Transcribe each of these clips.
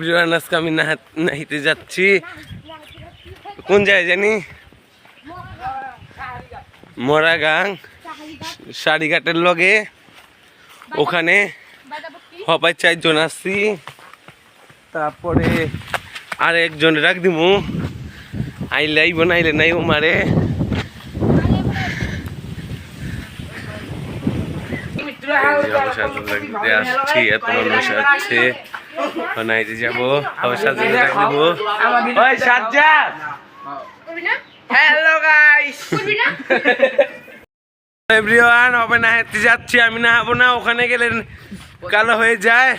Everyone আজকে আমি নাহাত- যাচ্ছি। কোন জায়গায় জানি? মরাগাং, সারিঘাটের লগে। ওখানে হবাই চারজন আসছি। তারপরে আর একজন রাখ দিমু। আইলে আইব, নাইলে নাই ও মারে আসছি, এত মানুষ আছে নাইতে যাব অবসাদ রাখ দিব ওই সাজ্জাদ! হ্যালো গাইস এভরিওয়ান হবে না হেঁটে যাচ্ছি আমি না হব না ওখানে গেলে কালো হয়ে যায়।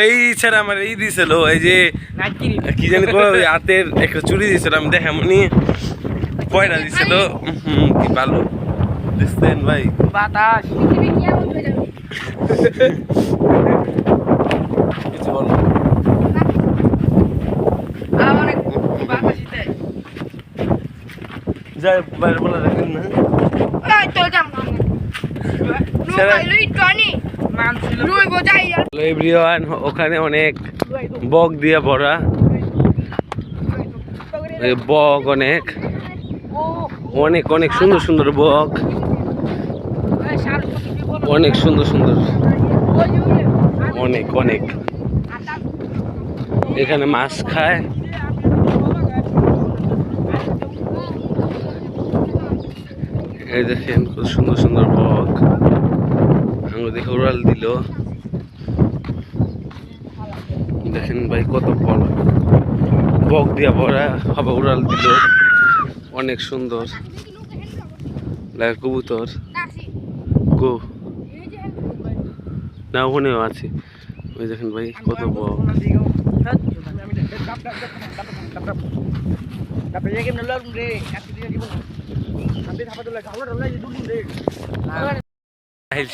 এই ছাড়া আমার এই দিছিল এই যে কি জানি হাতের একটা চুরি দিছিল আমি দেখা মনি কয়টা দিছিল। হুম, কি ভালো। ভাই? বাতাস কিছু বলো আর অনেক বাতাসিতে যাই বাইরে বলে রাখেন না। ওখানে অনেক বক দিয়ে ভরা। বক অনেক। অনেক অনেক সুন্দর সুন্দর বক। অনেক সুন্দর সুন্দর। অনেক অনেক। এখানে মাছ খায়। এই দেখেন, খুব সুন্দর সুন্দর বক। আঙুল দেখে উড়াল দিল। দেখেন ভাই, কত বড় বক দিয়া ভরা হবে উড়াল দিল। অনেক সুন্দর। কবুতর। গো। না, ওখানেও আছে। ওই দেখেন ভাই, কত বক।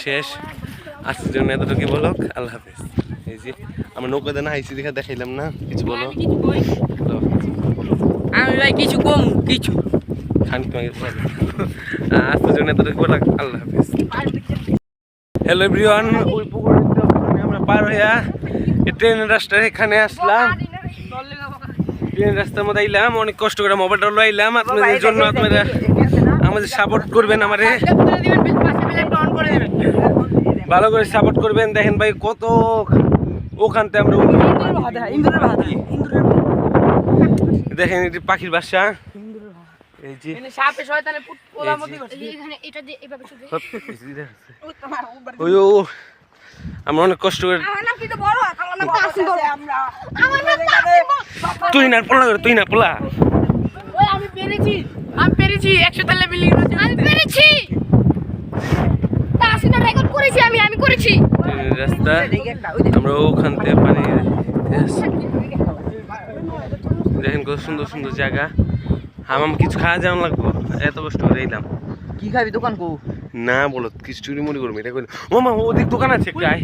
শেষ। আজকের জন্য এতটুকু আল্লাহ হাফেজ। এই যে আমরা নৌকাতে না হাইছি দেখা দেখাইলাম না কিছু বলো। আমি ভাই কিছু কম কিছু। খান তোমাকে আজকের জন্য এতটুকু বলো আল্লাহ হাফেজ। হ্যালো এভরিওয়ান ওই ওখানে আমরা পার হইয়া ট্রেনের রাস্তার এখানে আসলাম। ট্রেনের রাস্তার মধ্যে আইলাম অনেক কষ্ট করে মোবাইলটা লাইলাম আপনাদের জন্য আপনারা আমাদের সাপোর্ট করবেন আমারে। ভালো করে সাপোর্ট করবেন। দেখেন ভাই, কত ওখানতে আমরা দেখেন এটি পাখির বাসা। আমরা অনেক কষ্ট করে। তুই না, পোলা, তুই না, পোলা। ওই আমি পেরেছি। আমি পেরেছি একশো তালা বিল্ডিং আমি পেরেছি। রেকর্ড করেছি আমি আমি করেছি। রাস্তা আমরা ওখান থেকে পানি দেখেন কত সুন্দর সুন্দর জায়গা। হামাম কিছু খাওয়া যাওয়া লাগবো? এত কষ্ট করে এলাম। কি খাবি দোকান কো? না বলো কিছু চুরি মুড়ি করব এটা করে ও মা ওদিক দোকান আছে গায়ে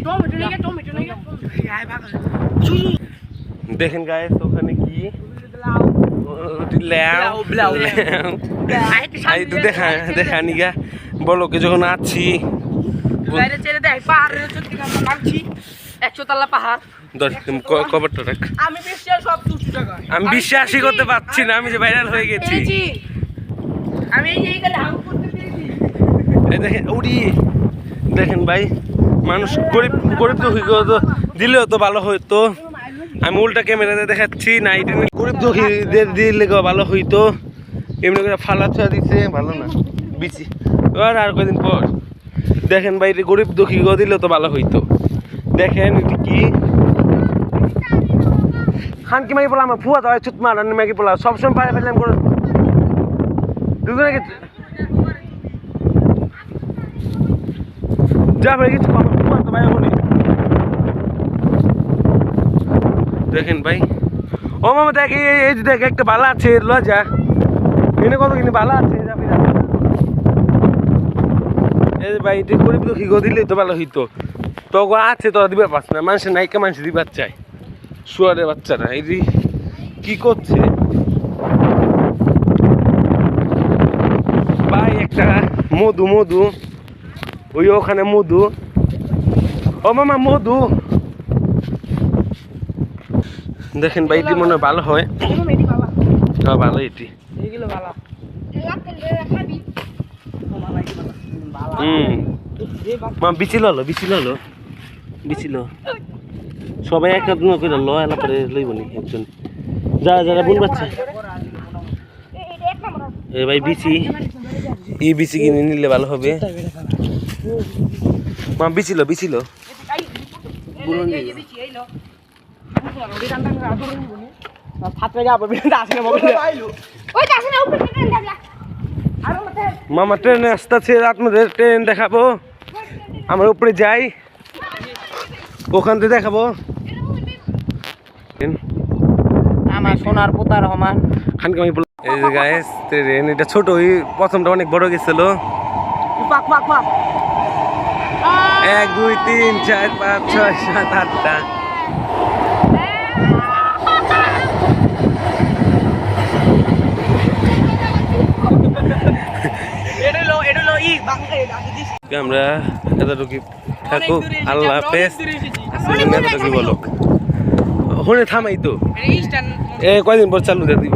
দেখেন গায়ে ওখানে কি? দেখা দেখা নিগা। বলো কে যখন আছি আমি বিশ্বাসই করতে পারছি না আমি যে ভাইরাল হয়ে গেছি। দেখেন উড়ি। দেখেন ভাই মানুষ গরিব গরিব তো দিলেও তো ভালো হইতো। আমি উল্টা ক্যামেরাতে দেখাচ্ছি নাইট গরিব দুঃখীদের দিলে ভালো হইতো। এমনি করে ফালা ছোঁয়া দিচ্ছে ভালো না। বিচি। আর আর কদিন পর। দেখেন এটা গরিব দুঃখী গো দিলেও তো ভালো হইতো। দেখেন এটি কি। খান কি মাগি আমার ফুয়া তো চুত মার মাগি বলা সবসময় পায়ে ফেললাম করে দুজনে যা ভাই, কিছু কম তোমার তো ভাই দেখেন ভাই। ও মামা, দেখ, এই যে দেখ, একটা বালা আছে লজা এনে কত কিনে? বালা আছে। এই ভাই এটা গরিব দুঃখী গো? দিলে তো ভালো হইতো। তো আছে, তোরা দিবার পারছ না। মানুষের নাইকা মানুষ দিবার চায়। শুয়ারের বাচ্চারা এই যে। কি করছে? ভাই, একটা মধু মধু। ওই ওখানে মধু। ও মামা, মধু। দেখেন ভাই এটি মনে ভালো হয় হ্যাঁ ভালো এটি হুম মা বিচিল হলো বিচিল হলো বিচিল সবাই এক হাত করে ল এলা পরে লইব নি একজন যারা যারা বোন বাচ্চা এ ভাই বিচি এই বিচি কিনে নিলে ভালো হবে মা বিচিল বিচিল ছাত্রে যাব মামা ট্রেনে আসতেছে আপনাদের ট্রেন দেখাবো। আমরা উপরে যাই। ওখান থেকে দেখাবো। আমার সোনার পোতা রহমান। খানকে আমি এই যে গাইস ট্রেন এটা ছোট প্রথমটা অনেক বড় গেছিল। পাক পাক পাক। এক দুই তিন চার পাঁচ ছয় সাত আটটা এটা হলো এটা হলো ই বাংলা এটা দিস আমরা এতটুকু থাকুক আল্লাহ হাফেজ। এতটুকু বলো। হনে থামাই তো। এ কয়দিন পর চালু দিয়ে দিব?